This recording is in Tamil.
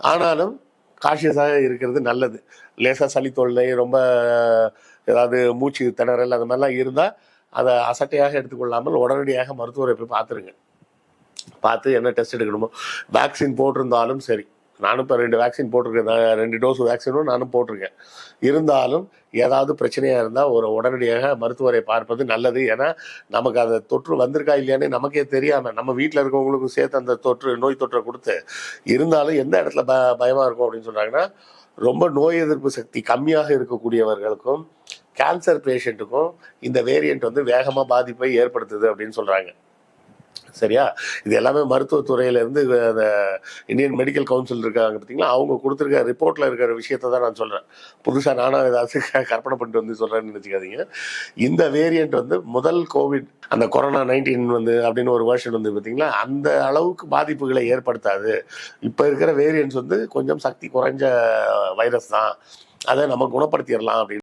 ஆனாலும் காஷியஸாக இருக்கிறது நல்லது. லேசாக சளி தொல்லை ரொம்ப ஏதாவது மூச்சு திணறல் அது மாதிரிலாம் இருந்தால் அதை அசட்டையாக எடுத்துக்கொள்ளாமல் உடனடியாக மருத்துவரை போய் பார்த்துருங்க. பார்த்து என்ன டெஸ்ட் எடுக்கணுமோ வேக்சின் போட்டிருந்தாலும் சரி. நானும் இப்போ ரெண்டு வேக்சின் போட்டிருக்கேன். ரெண்டு டோஸ் வேக்சினும் நானும் போட்டிருக்கேன். இருந்தாலும் ஏதாவது பிரச்சனையாக இருந்தால் ஒரு உடனடியாக மருத்துவரை பார்ப்பது நல்லது. ஏன்னா நமக்கு அந்த தொற்று வந்திருக்கா இல்லையானே நமக்கே தெரியாமல் நம்ம வீட்டில் இருக்கவங்களுக்கும் சேர்த்து அந்த தொற்று நோய் தொற்றை கொடுத்து இருந்தாலும் எந்த இடத்துல ப பயமாக இருக்கும் அப்படின்னு சொல்கிறாங்கன்னா ரொம்ப நோய் எதிர்ப்பு சக்தி கம்மியாக இருக்கக்கூடியவர்களுக்கும் கேன்சர் பேஷண்ட்டுக்கும் இந்த வேரியண்ட் வந்து வேகமாக பாதிப்பை ஏற்படுத்துது அப்படின்னு சொல்கிறாங்க சரியா? இது எல்லாமே மருத்துவத்துறையில இருந்து அந்த இந்தியன் மெடிக்கல் கவுன்சில் இருக்காங்க பார்த்தீங்களா அவங்க கொடுத்துருக்க ரிப்போர்ட்ல இருக்கிற விஷயத்த தான் நான் சொல்றேன். புதுசாக நானும் ஏதாவது கற்பனை பண்ணிட்டு வந்து சொல்கிறேன்னு நினச்சிக்காதீங்க. இந்த வேரியண்ட் வந்து முதல் கோவிட் அந்த கொரோனா நைன்டீன் வந்து அப்படின்னு ஒரு வருஷன் வந்து பார்த்தீங்களா அந்த அளவுக்கு பாதிப்புகளை ஏற்படுத்தாது. இப்போ இருக்கிற வேரியன்ட்ஸ் வந்து கொஞ்சம் சக்தி குறைஞ்ச வைரஸ் தான். அதை நம்ம குணப்படுத்திடலாம் அப்படின்னு